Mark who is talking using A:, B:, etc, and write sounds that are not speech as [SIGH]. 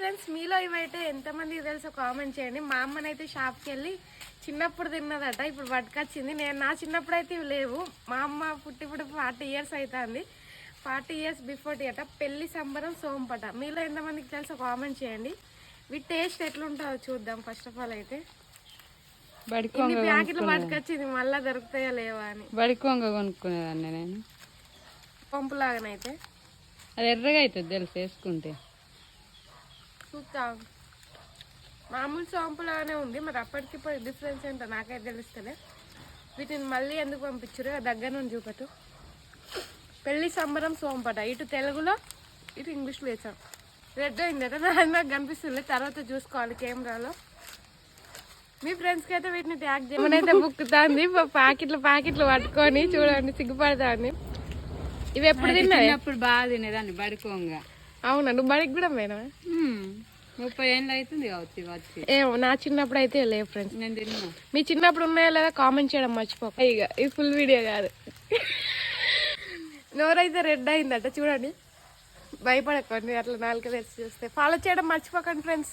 A: Friends మీలో ఇవైతే ఎంతమందికి తెలుసో కామెంట్ చేయండి. మా అమ్మనైతే షాప్కి వెళ్ళి చిన్నప్పుడు తిన్నదట ఇప్పుడు పట్టుకొచ్చింది. నేను నా చిన్నప్పుడు అయితే ఇవి లేవు. మా అమ్మ పుట్టి ఇప్పుడు ఫార్టీ ఇయర్స్ అవుతుంది ఫార్టీ ఇయర్స్ బిఫోర్ అట. పెళ్ళి సంబరం సోంపట మీలో ఎంతమందికి తెలుసో కామెంట్ చేయండి. వీటి టేస్ట్ ఎట్లుంటుందో చూద్దాం ఫస్ట్ ఆఫ్ ఆల్ అయితే. ప్యాకెట్లు పట్టుకొచ్చింది మళ్ళీ దొరుకుతాయా లేవా అని.
B: బడికొంగ కొనుక్కునేదాన్ని నేను.
A: పంపులాగానైతే.
B: అది ఎర్రగా అవుతుంది తెలుసు వేసుకుంటే?
A: చూద్దాం. మామూలు సోంపులాగానే ఉంది మరి అప్పటికి ఇప్పుడు డిఫరెన్స్ ఏంటో నాకైతే తెలుస్తలే. వీటిని మళ్ళీ ఎందుకు పంపించారు దగ్గర నుండి చూపటు పెళ్ళి సంబరం సోంపట. ఇటు తెలుగులో ఇటు ఇంగ్లీష్లో వేసాం రెడ్ అయిందట నాకు నాకు కనిపిస్తుంది. తర్వాత చూసుకోవాలి కెమెరాలో మీ ఫ్రెండ్స్కి అయితే వీటిని ట్యాగ్ చేయమనైతే బుక్కుతాంది ప్యాకెట్లు ప్యాకెట్లు పట్టుకొని చూడండి సిగ్గుపడతాంది. ఇవి ఎప్పుడు తిన్నాయి
B: చిన్నప్పుడు బాగా తినేదాన్ని బడికొంగ.
A: అవునా? నువ్వు బడికి కూడా పోయినా
B: ముప్పై ఏళ్ళు అవుతుంది కావచ్చు వచ్చి
A: ఏమో నా చిన్నప్పుడు అయితే లేవు ఫ్రెండ్స్
B: నేను తిన్నా.
A: మీ చిన్నప్పుడు ఉన్నాయో లేదా కామెంట్ చేయడం మర్చిపోక. ఇక ఇది ఫుల్ వీడియో కాదు. [LAUGHS] నోరైతే రెడ్ అయిందట చూడండి. భయపడకండి అట్లా నాలుగు తెరిచి చూస్తే. ఫాలో చేయడం మర్చిపోకండి ఫ్రెండ్స్